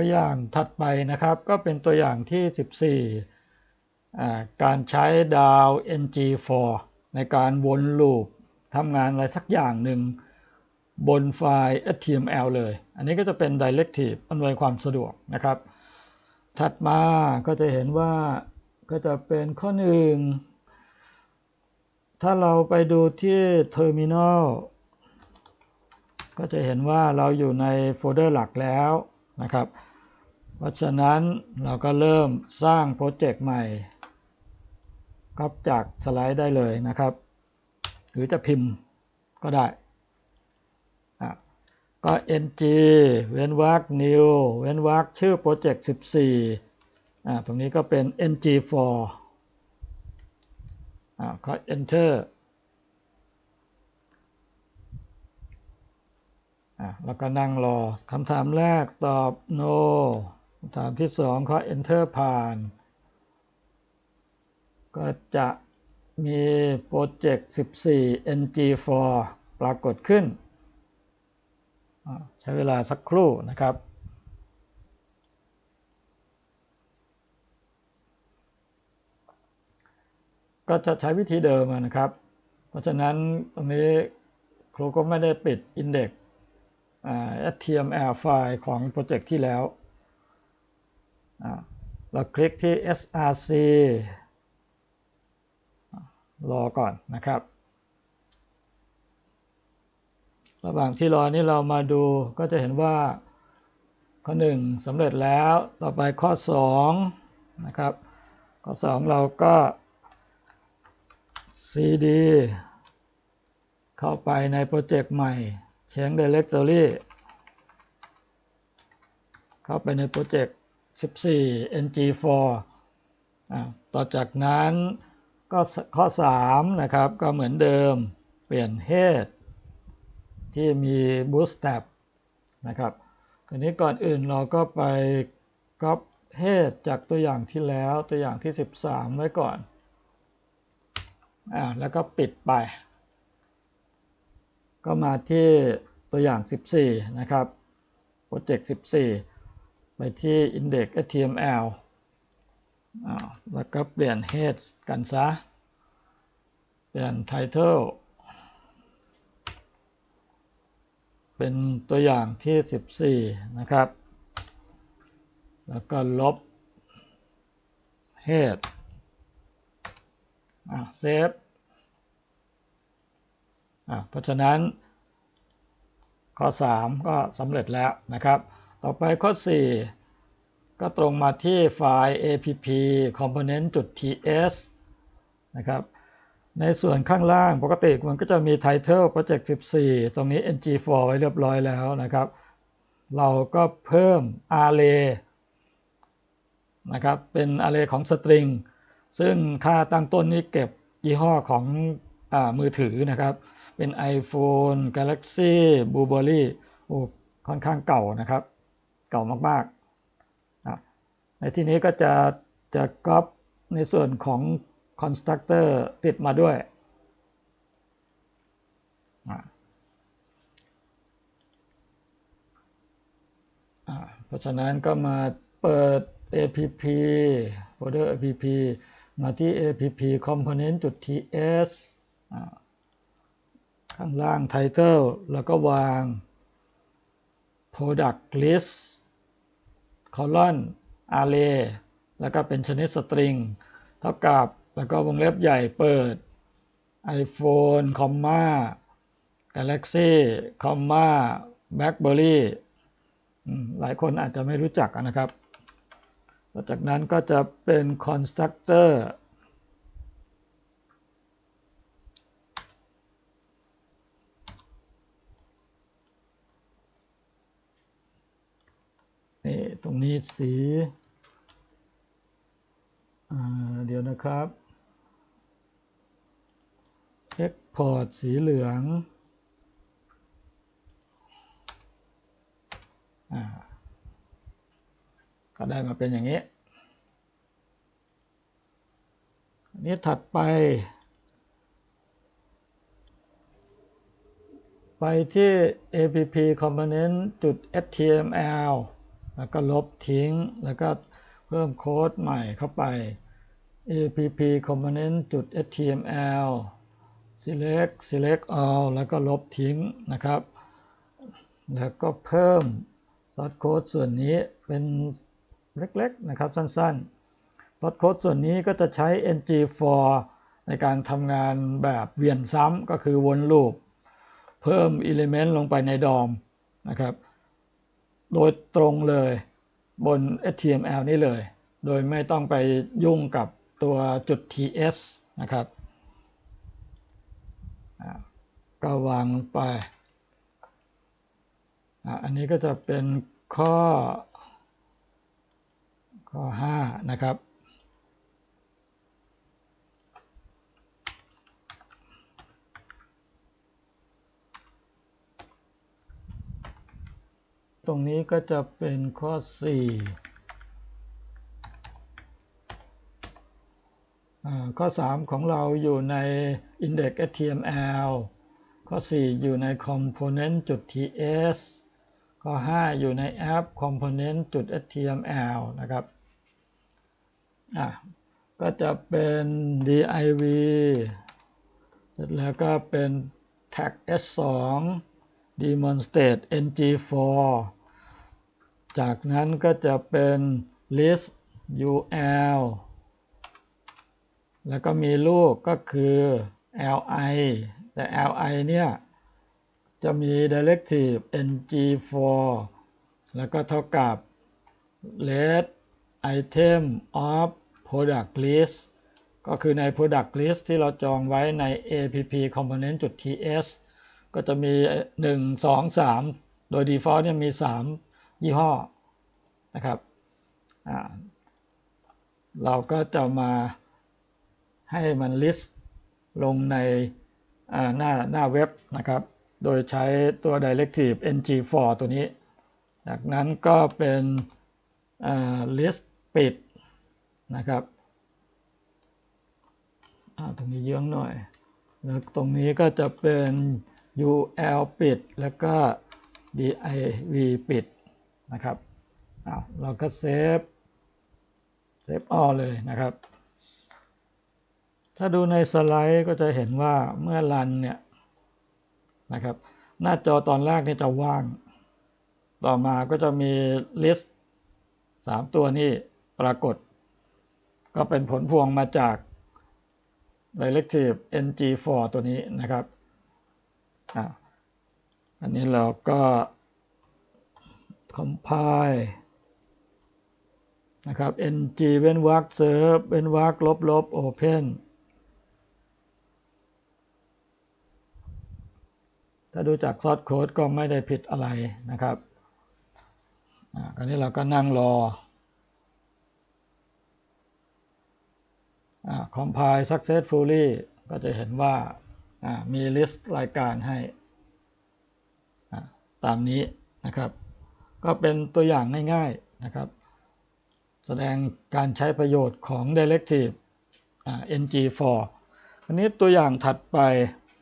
ตัวอย่างถัดไปนะครับก็เป็นตัวอย่างที่ 14อ่การใช้ดาว ng4 ในการวนลูปทำงานอะไรสักอย่างหนึ่งบนไฟล์ html เลย อันนี้ก็จะเป็น directive อำนวยความสะดวกนะครับ ถัดมาก็จะเห็นว่าก็จะเป็นข้อหนึ่ง ถ้าเราไปดูที่ terminal ก็จะเห็นว่าเราอยู่ในโฟลเดอร์หลักแล้วนะครับ เพราะฉะนั้นเราก็เริ่มสร้างโปรเจกต์ใหม่ก๊อปจากสไลด์ได้เลยนะครับ หรือจะพิมพ์ก็ได้ ก็ ng เว้นวรรค new เว้นวรรคชื่อโปรเจกต์14อะตรงนี้ก็เป็น ng4 อะก็ enter อะแล้วก็นั่งรอคำถามแรกตอบ no คำถามที่สองเขา enter ผ่าน ก็จะมีโปรเจกต์ 14 ng4 ปรากฏขึ้น ใช้เวลาสักครู่นะครับ ก็จะใช้วิธีเดิมนะครับ เพราะฉะนั้นตรงนี้ครูก็ไม่ได้ปิด index html ไฟล์ของโปรเจกต์ที่แล้ว เราคลิกที่ src รอก่อนนะครับ ระหว่างที่รอนี้เรามาดูก็จะเห็นว่า ข้อ 1สำเร็จแล้วต่อไปข้อ 2 นะครับ ข้อ 2 เราก็ cd เข้าไปในโปรเจกต์ใหม่ change directory เข้าไปในโปรเจกต์ 14 ng4 ต่อจากนั้นก็ข้อ 3 นะครับ ก็เหมือนเดิมเปลี่ยน head ที่มี bootstrap นะครับทีนี้ก่อนอื่นเราก็ไปก๊อป head จากตัวอย่างที่แล้วตัวอย่างที่ 13 ไว้ก่อนอ่าแล้วก็ปิดไป ก็มาที่ตัวอย่าง 14 นะครับโปรเจกต์ 14 ไปที่ index html แล้วก็เปลี่ยน head กันซะ เปลี่ยน title เป็นตัวอย่างที่ 14 นะครับ แล้วก็ลบ head อ่า save อ่าเพราะฉะนั้นข้อ 3 ก็สำเร็จแล้วนะครับ ต่อไปข้อ 4 ก็ตรงมาที่ไฟล์ app component.ts นะครับในส่วนข้างล่างปกติมันก็จะมี title project 14 ตรงนี้ ng4 ไว้เรียบร้อยแล้วนะครับ เราก็เพิ่ม array นะครับ เป็น array ของ string ซึ่งค่าตั้งต้นนี้เก็บยี่ห้อของอมือถือนะครับ เป็น iPhone Galaxy Blueberry โอ้ค่อนข้างเก่านะครับ เก่ามากๆ ในที่นี้ก็จะจะก๊อปในส่วนของ constructor ติดมาด้วย เพราะฉะนั้นก็มาเปิด app folder app มาที่ app component.ts ข้างล่าง title แล้วก็วาง product list คอลอนอาร์เรแล้วก็เป็นชนิดสตริง เท่ากับแล้วก็วงเล็บใหญ่เปิด iPhone, Galaxy, BlackBerry หลายคนอาจจะไม่รู้จักนะครับ หลังจากนั้นก็จะเป็น constructor นี่ ตรงนี้สีเดี๋ยวนะครับ export สีเหลืองอก็ได้มาเป็นอย่างนี้นี้ถัดไป ไปที่ app component html แล้วก็ลบทิ้ง แล้วก็เพิ่มโค้ดใหม่เข้าไป app component html select select all แล้วก็ลบทิ้งนะครับ แล้วก็เพิ่มซอสโค้ดส่วนนี้เป็นเล็กๆนะครับสั้นๆซอสโค้ดส่วนนี้ก็จะใช้ ng4 ในการทำงานแบบเวียนซ้ำก็คือวนลูป เพิ่มอิเลเมนต์ลงไปในดอมนะครับ โดยตรงเลยบน HTML นี่เลย โดยไม่ต้องไปยุ่งกับตัวจุด ts นะครับก็วางลงไป อันนี้ก็จะเป็นข้อ ข้อ 5 นะครับ รงนี้ก็จะเป็นข้อ 4 ข้อ 3 ของเราอยู่ใน index html ข้อ 4 อยู่ใน component ts ข้อ 5 อยู่ใน app component html นะครับ อะ ก็จะเป็น div แล้วก็เป็น tag s2 demonstrate ng4 จากนั้นก็จะเป็น list ul แล้วก็มีลูกก็คือ li แต่ li เนี่ย จะมี directive ng4 แล้วก็เท่ากับ let item of product list ก็คือใน product list ที่เราจองไว้ใน app component ts ก็จะมี 1 2 3 โดย default เนี่ยมี 3 ยี่ห้อนะครับเราก็จะมาให้มันลิสต์ลงในหน้าหน้าเว็บนะครับ โดยใช้ตัว directive ng4 ตัวนี้ จากนั้นก็เป็น list ปิดนะครับตรงนี้เยื้องหน่อย แล้วตรงนี้ก็จะเป็น ul ปิด แล้วก็ div ปิด นะครับเราก็เซฟเซฟออเลยนะครับ ถ้าดูในสไลด์ก็จะเห็นว่าเมื่อรันเนี่ยนะครับ หน้าจอตอนแรกนี่จะว่าง ต่อมาก็จะมีลิสต์3ตัวนี้ปรากฏ ก็เป็นผลพวงมาจาก directive ng4 ตัวนี้นะครับออันนี้เราก็ compile นะครับ ng เว้นวรรค serve เว้นวรรคลบลบ open ถ้าดูจากซอสโค้ดก็ไม่ได้ผิดอะไรนะครับคราวนี้เราก็นั่งรอคอมไพล์ successfully ก็จะเห็นว่ามีลิสต์รายการให้ตามนี้นะครับ ก็เป็นตัวอย่างง่ายๆนะครับ แสดงการใช้ประโยชน์ของ directive ng4 อันนี้ตัวอย่างถัดไป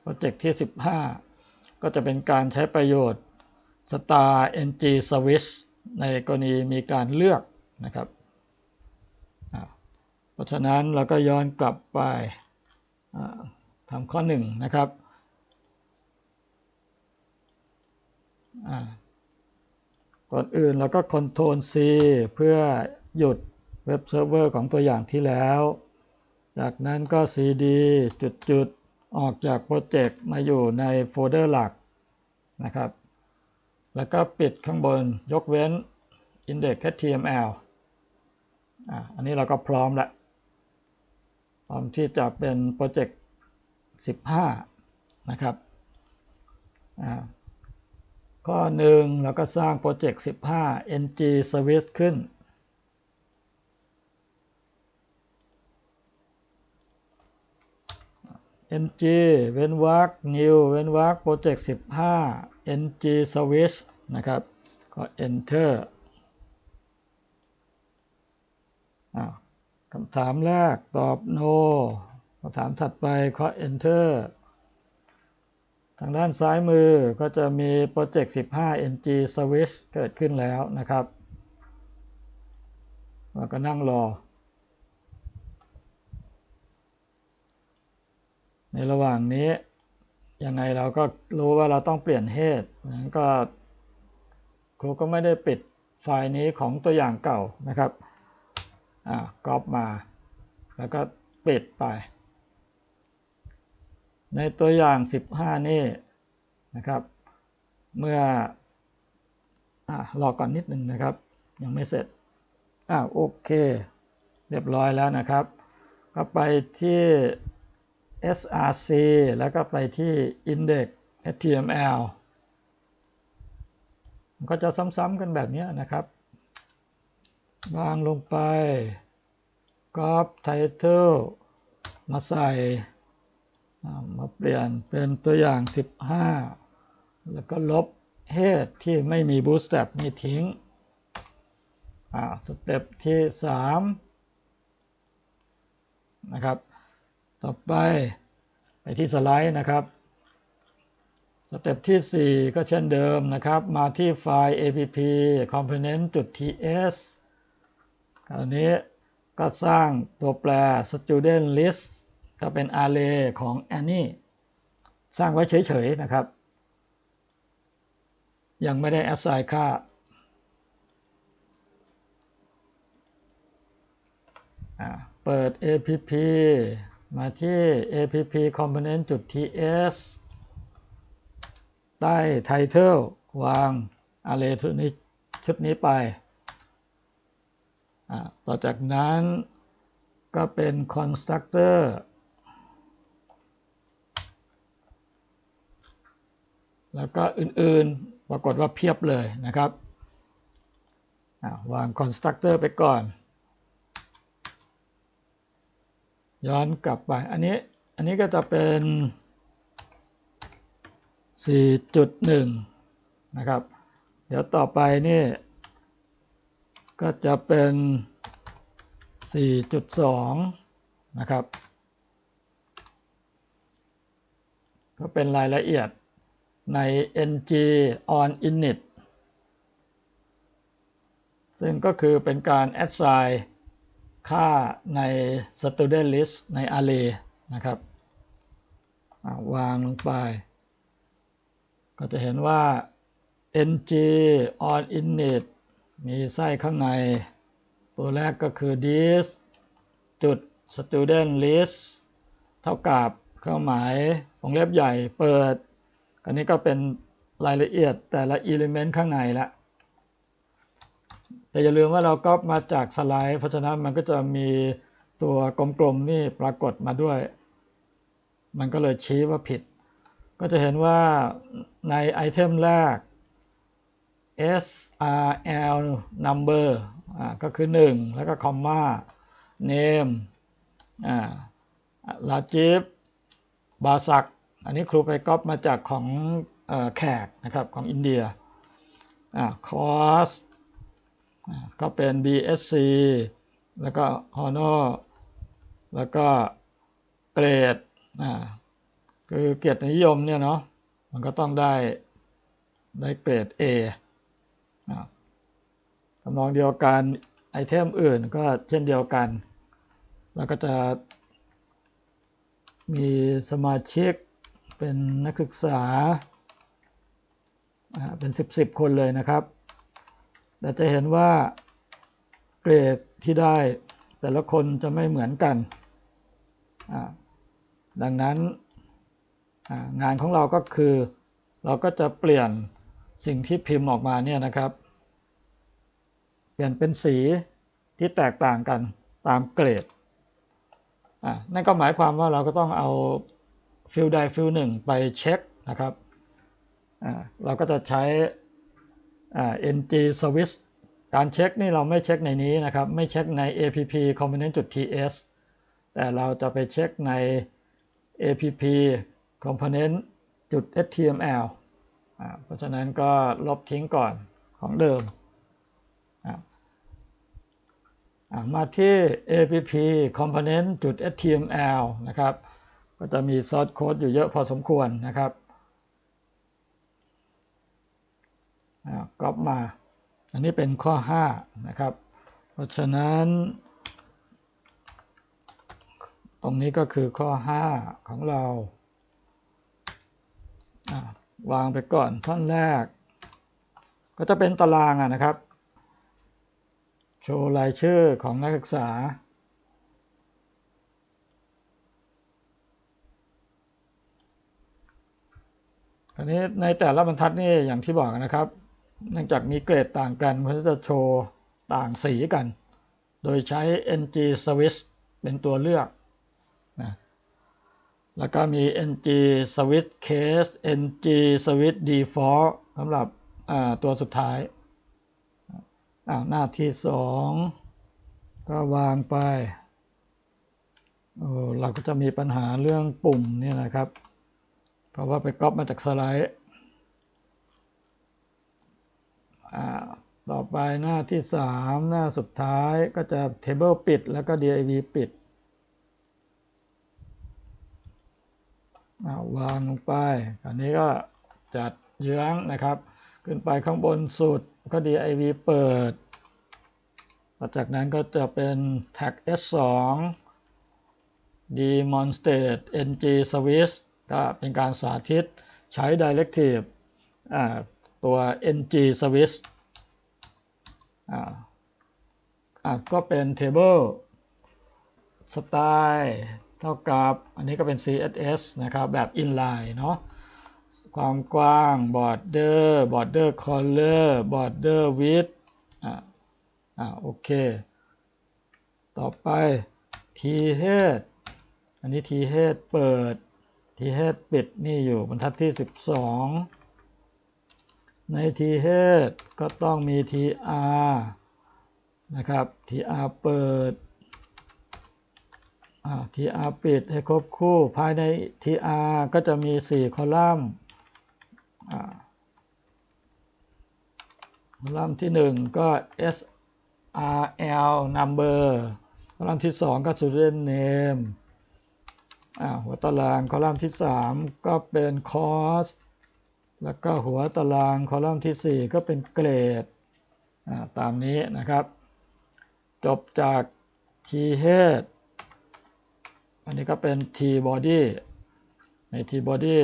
โปรเจกต์ที่ 15 ก็จะเป็นการใช้ประโยชน์ star ng switch ในกรณีมีการเลือกนะครับ เพราะฉะนั้นเราก็ย้อนกลับไปทำข้อ 1 นะครับ ก่อนอื่นเราก็ Ctrl C เพื่อหยุดเว็บเซิร์ฟเวอร์ของตัวอย่างที่แล้ว จากนั้นก็ cd จุดจุดออกจากโปรเจกต์มาอยู่ในโฟลเดอร์หลักนะครับ แล้วก็ปิดข้างบนยกเว้น index.html อะอันนี้เราก็พร้อมล้วพร้อมที่จะเป็นโปรเจกต์ 15 นะครับอ่า ข้อหนึ่งเราก็สร้างโปรเจกต์15 ng service ขึ้น ng เว้นวรรค new เว้นวรรคโปรเจกต์15 ng switch นะครับ ก็ enter คำถามแรกตอบ no คำถามถัดไปก็ enter ทางด้านซ้ายมือก็จะมีโปรเจกต์ 15 ng switch เกิดขึ้นแล้วนะครับเราก็นั่งรอ ในระหว่างนี้ยังไงเราก็รู้ว่าเราต้องเปลี่ยนเหตุนั้นก็ครูก็ไม่ได้ปิดไฟล์นี้ของตัวอย่างเก่านะครับ อ่าก๊อปมา แล้วก็ปิดไป ในตัวอย่าง 15 นี่นะครับ เมื่ออรอก่อนนิดหนึ่งนะครับ ยังไม่เสร็จอ่าโอเค เรียบร้อยแล้วนะครับ ก็ไปที่ src แล้วก็ไปที่ index html มันก็จะซ้ำๆกันแบบนี้นะครับวางลงไป copy title มาใส่ มาเปลี่ยนเป็นตัวอย่าง 15 แล้วก็ลบ head ที่ไม่มี bootstrap นี่ทิ้งอ่าสเต็ปที่ 3 นะครับ ต่อไปไปที่สไลด์นะครับ สเต็ปที่ 4 ก็เช่นเดิมนะครับ มาที่ไฟล์ app component.ts คราวนี้ก็สร้างตัวแปร student list ก็เป็น array ของ Annie สร้างไว้เฉยๆนะครับ ยังไม่ได้ assign ค่า เปิด app มาที่ app component.ts ใต้ title วาง array ชุดนี้ชุดนี้ไป ต่อจากนั้นก็เป็น constructor แล้วก็อื่นๆ ปรากฏว่าเพียบเลยนะครับวาง constructor ไปก่อน ย้อนกลับไป อันนี้ อันนี้ก็จะเป็น 4.1 นะครับ เดี๋ยวต่อไปนี่ ก็จะเป็น 4.2 นะครับ ก็เป็นรายละเอียด ใน ng on init ซึ่งก็คือเป็นการ assign ค่าใน student list ใน array นะครับวางลงไป ก็จะเห็นว่า ng on init มีไส้ข้างใน ตัวแรกก็คือ this จุด student list เท่ากับเครื่องหมายวงเล็บใหญ่เปิด อันนี้ก็เป็นรายละเอียดแต่ละ element ข้างในละแต่อย่าลืมว่าเราก๊อปมาจากสไลด์ เพราะฉะนั้นมันก็จะมีตัวกลมๆนี่ปรากฏมาด้วย มันก็เลยชี้ว่าผิด ก็จะเห็นว่าในไอเทมแรก SRL number อ่าก็คือ 1 แล้วก็คอมมา name อ่าลาจิบบาซัก อันนี้ครูไปก๊อปมาจากของอแขกนะครับของอินเดียอ่าคอสก็เป็น BSC แล้วก็ Honor แล้วก็เกรดอ่าคือเกียรตินิยมเนี่ยเนาะมันก็ต้องได้ได้เกรด A ทำนองเดียวกันไอเทมอื่นก็เช่นเดียวกัน แล้วก็จะมีสมาชิก เป็นนักศึกษาเป็น 10 10 คนเลยนะครับ แต่จะเห็นว่าเกรดที่ได้แต่ละคนจะไม่เหมือนกัน ดังนั้นงานของเราก็คือเราก็จะเปลี่ยนสิ่งที่พิมพ์ออกมาเนี่ยนะครับ เปลี่ยนเป็นสีที่แตกต่างกันตามเกรดอ่านั่นก็หมายความว่าเราก็ต้องเอา ฟิลใดฟิลหนึ่งไปเช็คนะครับเราก็จะใช้ ng switch การเช็คนี่เราไม่เช็คในนี้นะครับ ไม่เช็คใน app component.ts แต่เราจะไปเช็คใน app component.html เพราะฉะนั้นก็ลบทิ้งก่อนของเดิม มาที่ app component.html นะครับ ก็จะมีซอสโค้ดอยู่เยอะพอสมควรนะครับก๊อปมา อันนี้เป็นข้อ 5 นะครับ เพราะฉะนั้น ตรงนี้ก็คือข้อ 5 ของเราวางไปก่อนท่อนแรก ก็จะเป็นตารางอะนะครับ โชว์รายชื่อของนักศึกษา อันนี้ในแต่ละบรรทัดนี่อย่างที่บอกนะครับ เนื่องจากมีเกรดต่างกันมันจะโชว์ต่างสีกัน โดยใช้ ng switch เป็นตัวเลือกนะแล้วก็มี ng switch case ng switch default สำหรับตัวสุดท้ายหน้าที่สองก็วางไปเราก็จะมีปัญหาเรื่องปุ่มนี่นะครับ ราะว่าไปก๊อปมาจากสไลด์ต่อไปหน้าที่ 3 หน้าสุดท้ายก็จะ table ปิด แล้วก็ div ปิดวางลงไปอันนี้ก็จัดเยื้องนะครับ ขึ้นไปข้างบนสุดก็ div เปิด หลังจากนั้นก็จะเป็น tag s2 demonstrate ng switch ก็เป็นการสาธิตใช้ directive ตัว ng switch ก็เป็น table style เท่ากับอันนี้ก็เป็น CSS นะครับ แบบ inline เนาะความกว้าง border border color border width อ่าโอเค ต่อไป t head อันนี้ t head เปิด t head ปิดนี่อยู่บรรทัดที่ 12 ใน t head ก็ต้องมี tr นะครับ tr เปิด tr ปิดให้ครบคู่ภายใน tr ก็จะมี 4 คอลัมน์คอลัมน์ที่ 1 ก็ srl number คอลัมน์ที่ 2 ก็ student name หัวตารางคอลัมน์ที่ 3 ก็เป็น cost แล้วก็หัวตารางคอลัมน์ที่ 4 ก็เป็นเกรดตามนี้นะครับ จบจาก t head อันนี้ก็เป็น t body ใน t body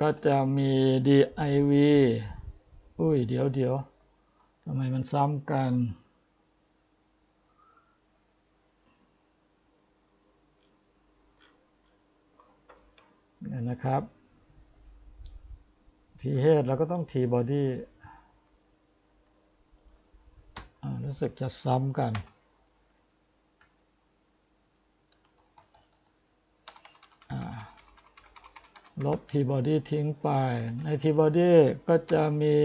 ก็จะมี div อุ้ยเดี๋ยวเดี๋ยวทำไมมันซ้ำกัน นี่นะครับทีเฮดเราก็ต้องทีบอดี้รู้สึกจะซ้ำกัน ลบทีบอดี้ทิ้งไป ในทีบอดี้ก็จะมี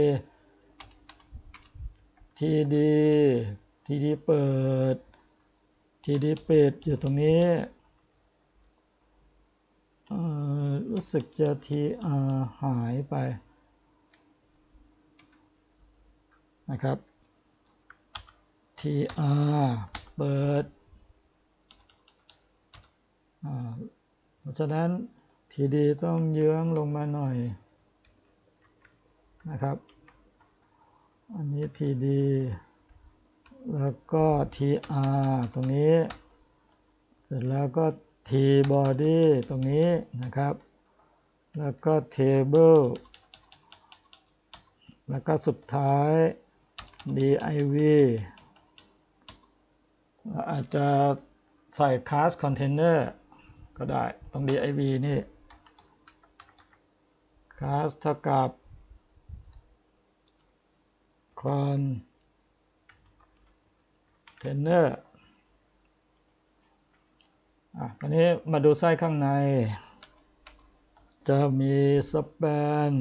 ทีดีทีดีเปิดทีดีปิดอยู่ตรงนี้ รู้สึกจะทีหายไปนะครับ tr เปิดเพราะฉะนั้น td ต้องเยื้องลงมาหน่อยนะครับ อันนี้ td แล้วก็ tr ตรงนี้ เสร็จแล้วก็ t body ตรงนี้นะครับ แล้วก็ table แล้วก็สุดท้าย div อาจจะใส่ class container ก็ได้ ตรง div นี่ class เท่ากับ container อะตอนนี้มาดูไส้ข้างใน จะมีสเปน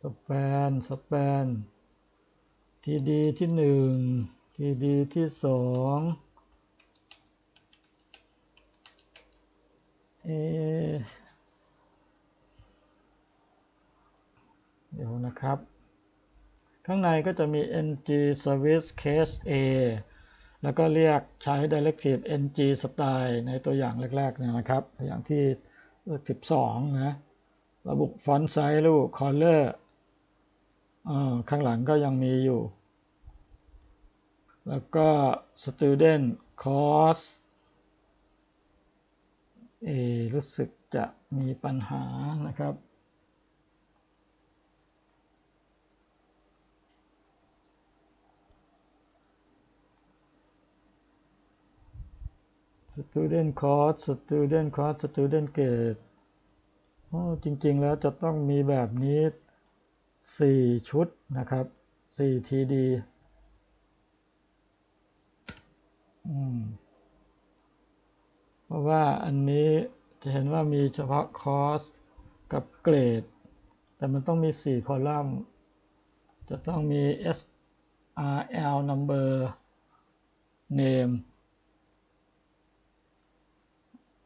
สแปน สแปน ทีดีที่หนึ่งทีดีที่สองเอเดี๋ยวนะครับ ข้างในก็จะมี ng service case a แล้วก็เรียกใช้ directive ng style ในตัวอย่างแรกๆเนี่ยนะครับอย่างที่ 12 นะ ระบบฟอนต์ไซส์รูป color ข้างหลังก็ยังมีอยู่ แล้วก็ student cost เอรู้สึกจะมีปัญหานะครับ student cost student cost student grade โอ้จริงๆแล้วจะต้องมีแบบนี้ 4 ชุดนะครับ 4 TD อืมเพราะว่าอันนี้จะเห็นว่ามีเฉพาะคอสกับเกรด แต่มันต้องมี 4 คอลัมน์ จะต้องมี SRL number name อ่าอ่า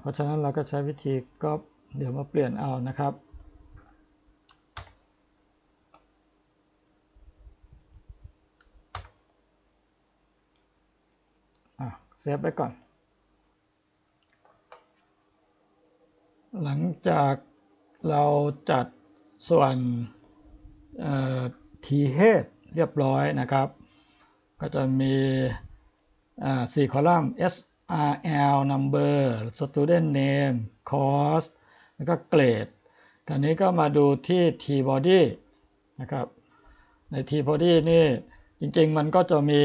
เพราะฉะนั้นเราก็ใช้วิธีก๊อปเดี๋ยวมาเปลี่ยนเอานะครับเซฟไปก่อน หลังจากเราจัดส่วนทีเฮดเรียบร้อยนะครับ ก็จะมี สี่คอลัมน์ SRL number student name course แล้วก็เกรดคราวนี้ก็มาดูที่ T body นะครับใน T body นี่จริงๆ มันก็จะมี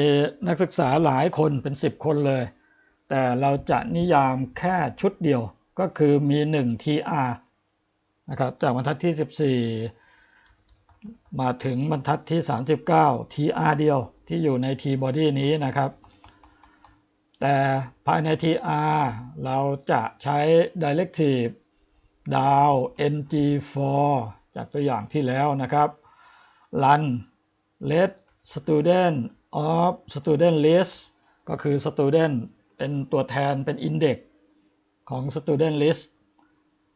นักศึกษาหลายคนเป็น 10 คนเลย แต่เราจะนิยามแค่ชุดเดียวก็คือมี 1 TR นะครับจากบรรทัดที่ 14 มาถึงบรรทัดที่ 39 TR เดียวที่อยู่ใน T body นี้นะครับ แต่ภายใน TR เราจะใช้ directive down ng4 จากตัวอย่างที่แล้วนะครับ run let student of student list ก็คือ student เป็นตัวแทนเป็น index ของ student list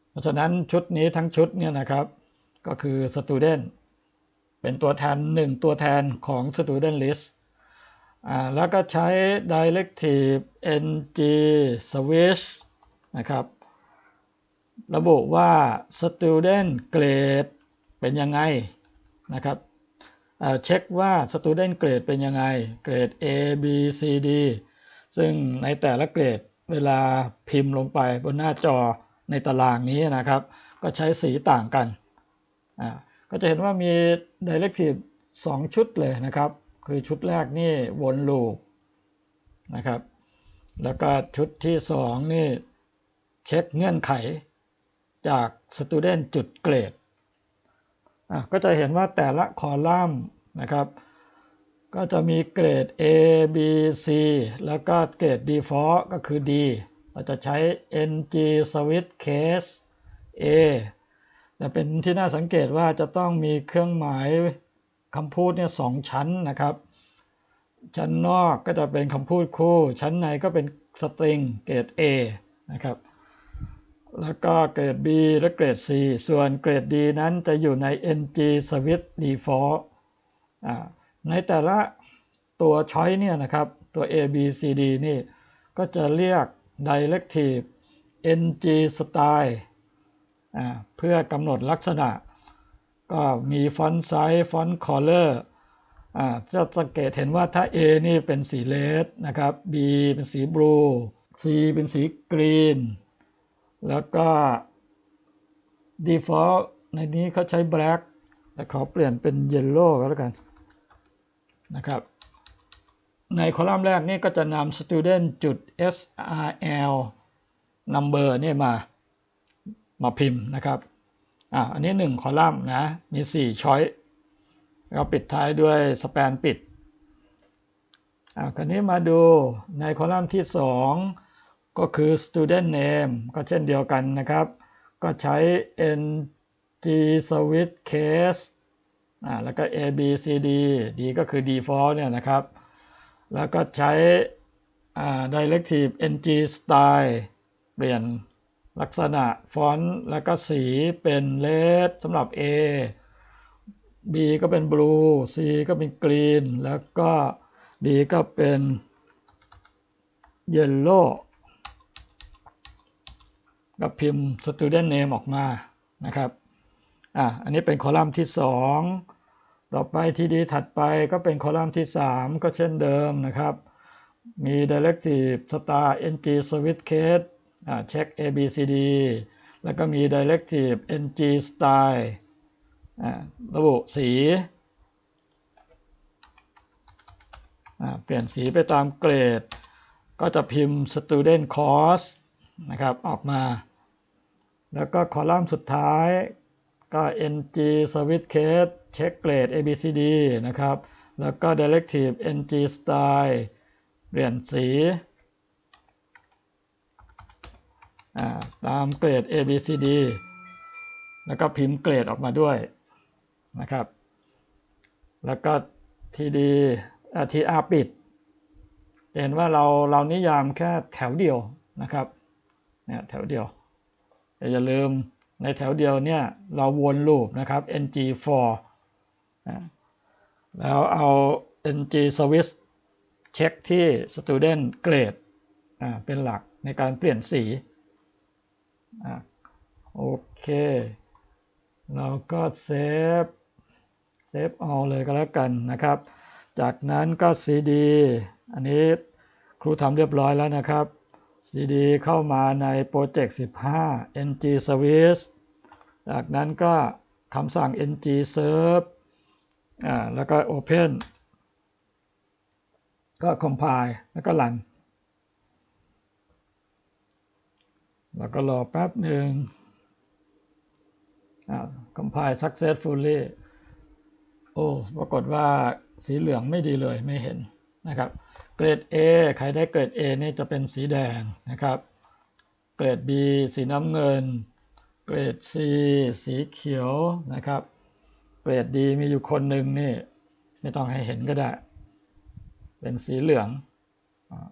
เพราะฉะนั้นชุดนี้ทั้งชุดเนี่ยนะครับก็คือ student เป็นตัวแทน 1 ตัวแทนของ student list อ่าแล้วก็ใช้ directive ng switch นะครับ ระบุว่า student grade เป็นยังไงนะครับเช็คว่า student grade เป็นยังไง เกรด A B C D ซึ่งในแต่ละเกรดเวลาพิมพ์ลงไปบนหน้าจอในตารางนี้นะครับ ก็ใช้สีต่างกัน ก็จะเห็นว่ามี directive 2 ชุดเลยนะครับ คือชุดแรกนี่วนลูปนะครับ แล้วก็ชุดที่2นี่เช็คเงื่อนไขจาก student จุดเกรดอะก็จะเห็นว่าแต่ละคอลัมน์นะครับ ก็จะมีเกรด A B C แล้วก็เกรด default ก็คือ D เราจะใช้ ng switch case A แต่เป็นที่น่าสังเกตว่าจะต้องมีเครื่องหมาย คำพูดเนี่ยสองชั้นนะครับ ชั้นนอกก็จะเป็นคำพูดคู่ ชั้นในก็เป็นสตริงเกรด A นะครับ แล้วก็เกรด B และเกรด C ส่วนเกรด D นั้นจะอยู่ใน ng switch default ในแต่ละตัวช้อยเนี่ยนะครับ ตัว A B C D นี่ ก็จะเรียก directive ng style เพื่อกำหนดลักษณะ ก็มีฟอนต์ไซส์ฟอนต์คอลเลอร์จะสังเกตเห็นว่าถ้า A นี่เป็นสีเลดนะครับ B เป็นสีบลู C เป็นสีกรีน แล้วก็ default ในนี้เขาใช้ black แต่ขอเปลี่ยนเป็น yellow ก็แล้วกันนะครับ ในคอลัมน์แรกนี่ก็จะนำ student จุด srl number นี่มา มาพิมพ์นะครับ อ่าอันนี้ 1 คอลัมน์นะ มี 4 ช้อยเราปิดท้ายด้วยสแปนปิดอ่าคราวนี้มาดูในคอลัมน์ที่ 2 ก็คือ student name ก็เช่นเดียวกันนะครับ ก็ใช้ ng switch case อ่าแล้วก็ A B C D D ก็คือ default เนี่ยนะครับ แล้วก็ใช้อ่า directive ng style เปลี่ยน ลักษณะฟอนต์แล้วก็สีเป็น red สำหรับ A B ก็เป็น blue C ก็เป็น green แล้วก็ D ก็เป็น yellow ก็พิมพ์ student name ออกมานะครับอะอันนี้เป็นคอลัมน์ที่ 2 ต่อไปทีดีถัดไปก็เป็นคอลัมน์ที่ 3 ก็เช่นเดิมนะครับ มี directive star ng switch case เช็ค abcd แล้วก็มี directive ng style ระบุสี เปลี่ยนสีไปตามเกรด ก็จะพิมพ์ student course นะครับออกมา แล้วก็คอลัมน์สุดท้ายก็ ng service case เช็คเกรด abcd นะครับ แล้วก็ directive ng style เปลี่ยนสีอ่า ตามเกรด abcd แล้วก็พิมพ์เกรดออกมาด้วยนะครับ แล้วก็ td อ่า tr ปิด เห็นว่าเราเรานิยามแค่แถวเดียวนะครับเนี่ยแถวเดียวแต่อย่าลืมในแถวเดียวเนี่ยเราวนลูปนะครับ ng for แล้วเอา ng service เช็คที่ student grade เป็นหลักในการเปลี่ยนสี อ่าโอเค เราก็เซฟ เซฟ all เลยก็แล้วกันนะครับ จากนั้นก็ cd อันนี้ครูทำเรียบร้อยแล้วนะครับ cd เข้ามาในโปรเจกต์15 ng service จากนั้นก็คำสั่ง ng serve อ่าแล้วก็ open ก็ compile แล้วก็ run แล้วก็รอแป๊บหนึ่งอ่า compile successfully โอ้ปรากฏว่าสีเหลืองไม่ดีเลยไม่เห็นนะครับ เกรด A ใครได้เกรด A นี่จะเป็นสีแดงนะครับ เกรด B สีน้ำเงิน เกรด C สีเขียวนะครับ เกรด D มีอยู่คนหนึ่งนี่ ไม่ต้องให้เห็นก็ได้ เป็นสีเหลืองอ่า